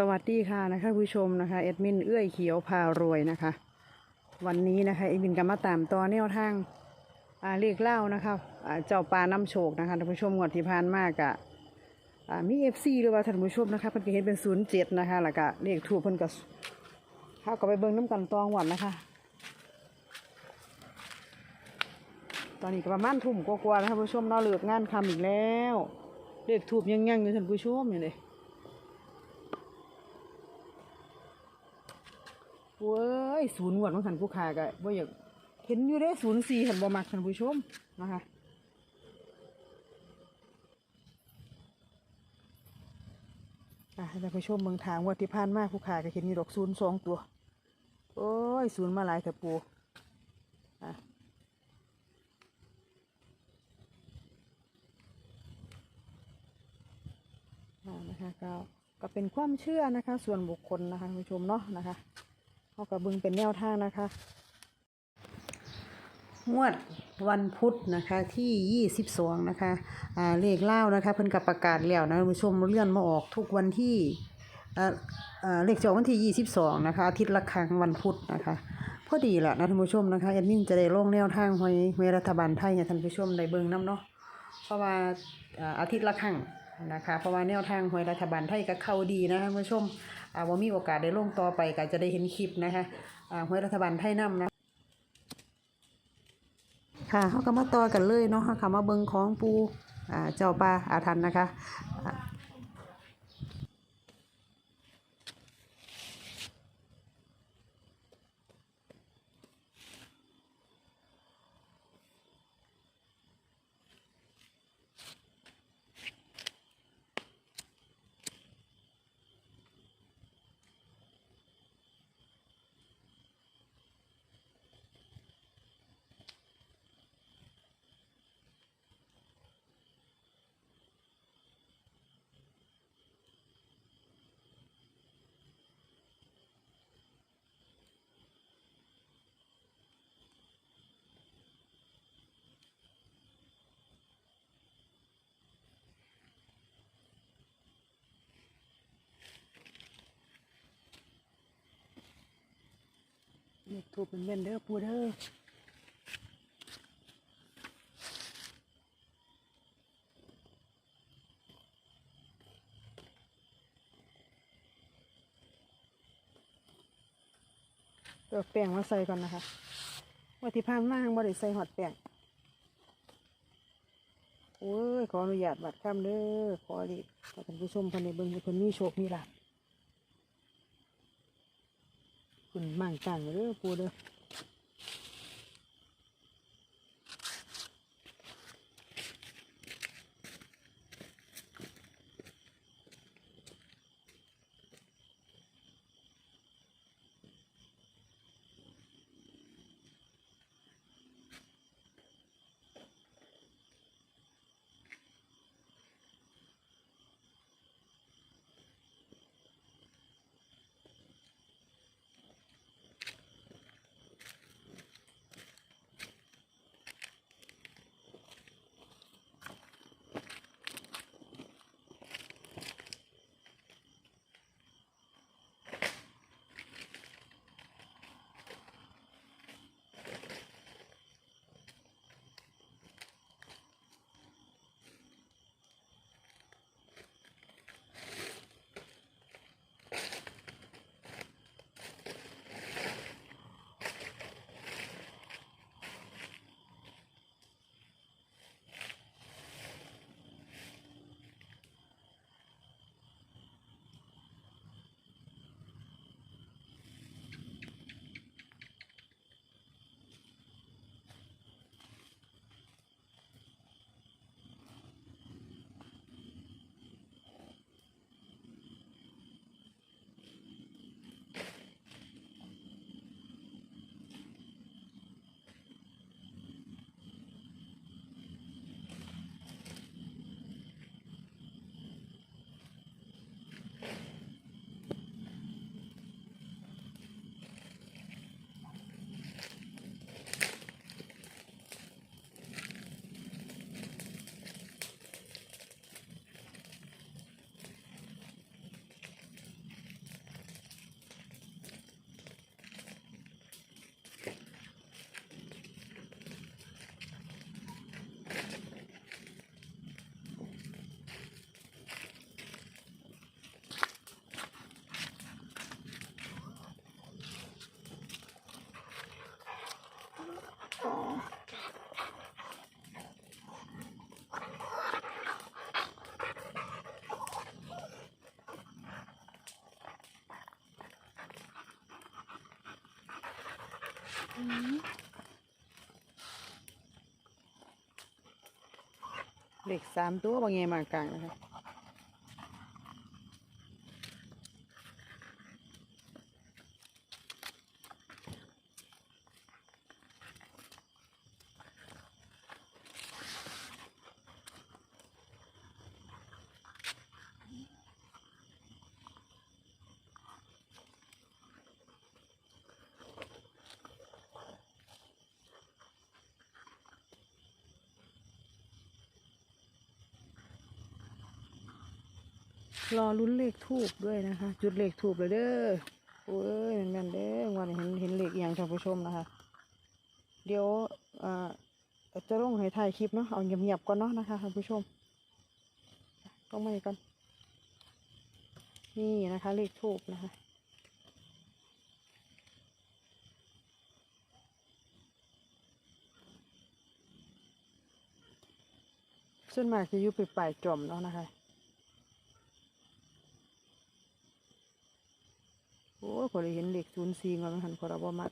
สวัสดีค่ะนะคะผู้ชมนะคะเอ็ดมินเอื้อยเขียวพารวยนะคะ วันนี้นะคะเอ็ดมินก็มาตามต่อแนวทางอ่าเลขเล่านะคะอ่าเจ้าปลาน้ำโชคนะคะท่านผู้ชมงวดที่ผ่านมากอะอ่ามีเอฟซีหรือว่าท่านผู้ชมนะคะเพิ่นก็เห็นเป็นศูนย์เจ็ดนะคะแล้วก็เลขถูกเพิ่นก็เขาก็ไปเบิ่งน้ำกันตองวันนะคะ ตอนนี้ก็ประมาณทุ่มกว่าๆแล้วท่านผู้ชมเราเลิกงานคำอีกแล้วเลขถูกยังยังๆอยู่ท่านผู้ชมอยู่เลย เว้ยศูนย์หวดของขันผู้ขากะว่าอยากเห็นอยู่ได้ศูนย์สี่ขันบ่มักท่านผู้ชมนะคะอะท่านผู้ชมเมืองทางว่าที่ผ่านมาผู้ขากะเห็นมีดอกศูนย์สองตัว โอ้ยศูนย์มาหลายแต่ปูอะนะคะก็ก็เป็นความเชื่อนะคะ ส่วนบุคคลนะคะผู้ชมเนาะนะคะ เอากระบึงเป็นแนวทางนะคะ งวดวันพุธนะคะที่ 22 นะคะอ่าเลขเล่านะคะเพิ่นกับประกาศแล้วนะท่านผู้ชมเลื่อนมาออกทุกวันที่อ่าอ่าเลขจออกวันที่ 22 นะคะอาทิตย์ละครั้งวันพุธนะคะพอดีแหละนะท่านผู้ชมนะคะแอดมินจะได้ลงแนวทางหวยหวยรัฐบาลไทยให้ท่านผู้ชมได้เบิ่งน้ำเนาะเพราะว่าอ่าอาทิตย์ละครั้งนะคะเพราะว่าแนวทางหวยรัฐบาลไทยก็เข้าดีนะท่านผู้ชม อ่าว่ามีโอกาสได้ลงต่อไปก็จะได้เห็นคลิปนะคะอ่าหวยรัฐบาลไทยนํนะค่ะเขาก็มาต่อกันเลยเนาะค่ะมาเบิงของปูอ่าเจ้าปลาอาทันนะคะ เลขถูกเป็นเว้นเด้อปูเด้อเติมแป้งมาใส่ก่อนนะคะวันที่ผ่านมาบ่ได้ใส่หอดแป้งโอ้ย ขออนุญาตบัดข้ามเด้อขอดีขอท่านผู้ชมคนในเบิ่งให้เพิ่นมีโชคมีลาภ คุณมั่งตั้งเด้อปูเด้อ เลขสามตัวบางเงมากลางนะคะ รอลุ้นเลขทูบด้วยนะคะ จุดเลขทูบเลยเด้อโอ้ยแม่นเด้อวันนี้เห็นเห็นเลขอย่างท่านผู้ชมนะคะ เดี๋ยวอ่าจะลงให้ถ่ายคลิปเนาะเอาเงียบๆก่อนเนาะนะคะท่านผู้ชมต้องมาก่อนนี่นะคะ เลขทูบนะคะส่วนมากจะอยู่ไปปลายจอมเนาะนะคะ อ้ยพอได้เห็นเลขศูนย์สี่งอนหันคอเราบ่มัก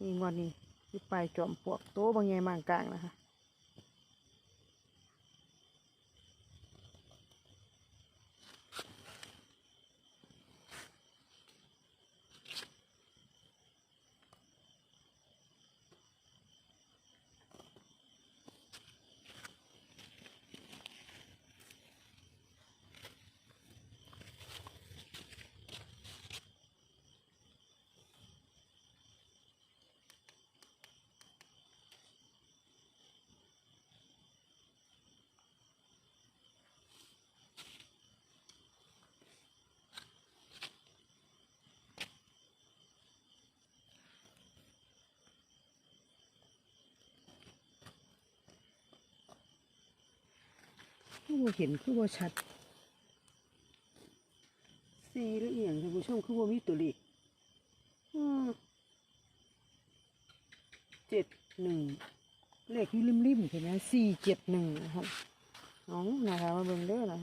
นี่งอนนี่ยึดไปจอมปวกโตบางใหญ่มางกลางนะคะ คือบ่เห็นคือบ่ชัดสี่หรืออียงท่านผู้ชมคือบ่มีตัวเลขเจ็ดหนึ่งเลขที่ริมๆเห็นไหมสี่เจ็ดหนึ่งนะครับน้องนะคะมาเบิ่งเด้อนะ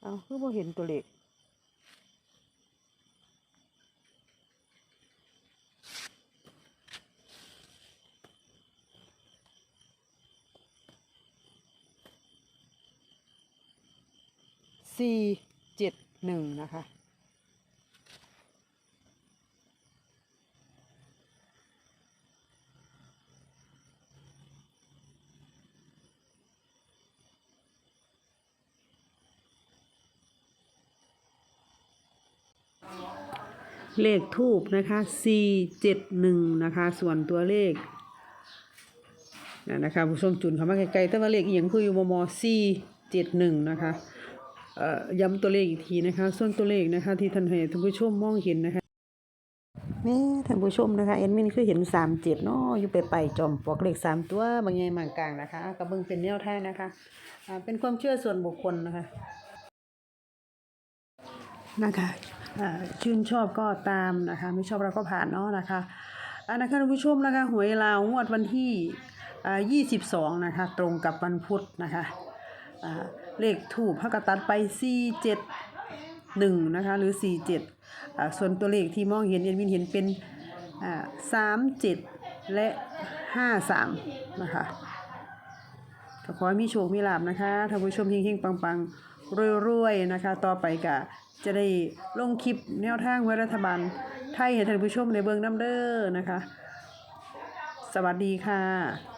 เอาคือบ่เห็นตัวเลข สี่เจ็ดหนึ่งนะคะเลขทูบนะคะสี่เจ็ดหนึ่งนะคะ ส่วนตัวเลขนะนะคะผู้ชมจุนเข้ามาไกลๆแต่ว่าเลขอหย่างคืออยู่มมสี่เจ็ดหนึ่งนะคะ ย้ำตัวเลขอีกทีนะคะ ส่วนตัวเลขนะคะ ที่ท่านให้ท่านผู้ชมมองเห็นนะคะแม่ท่านผู้ชมนะคะเอ็นมินคือเห็นสามเจ็ดเนาะอยู่ไปไปจอมปลวกเลขสามตัวบางใหญ่บางกลางนะคะกระเบื้องเป็นแนวทางนะคะเป็นความเชื่อส่วนบุคคลนะคะนะคะชื่นชอบก็ตามนะคะ ไม่ชอบเราก็ผ่านเนาะนะคะอันนะคะท่านผู้ชมนะคะหวยลาวงวดวันที่อ่า22 นะคะ ตรงกับวันพุธนะคะ เลขถูกพระกตัดไป 471 นะคะ หรือ 47อส่วนตัวเลขที่มองเห็นเอ็นวินเห็นเป็น 37 และ 53 นะคะก็ขอให้มีโชค มีลาบนะคะท่านผู้ชมเฮงๆ ปังๆรวยๆ นะคะ ต่อไปก็จะได้ลงคลิปแนวทางไว้รัฐบาลไทยให้ท่านผู้ชมในเบิงน้ำเด้อนะคะ สวัสดีค่ะ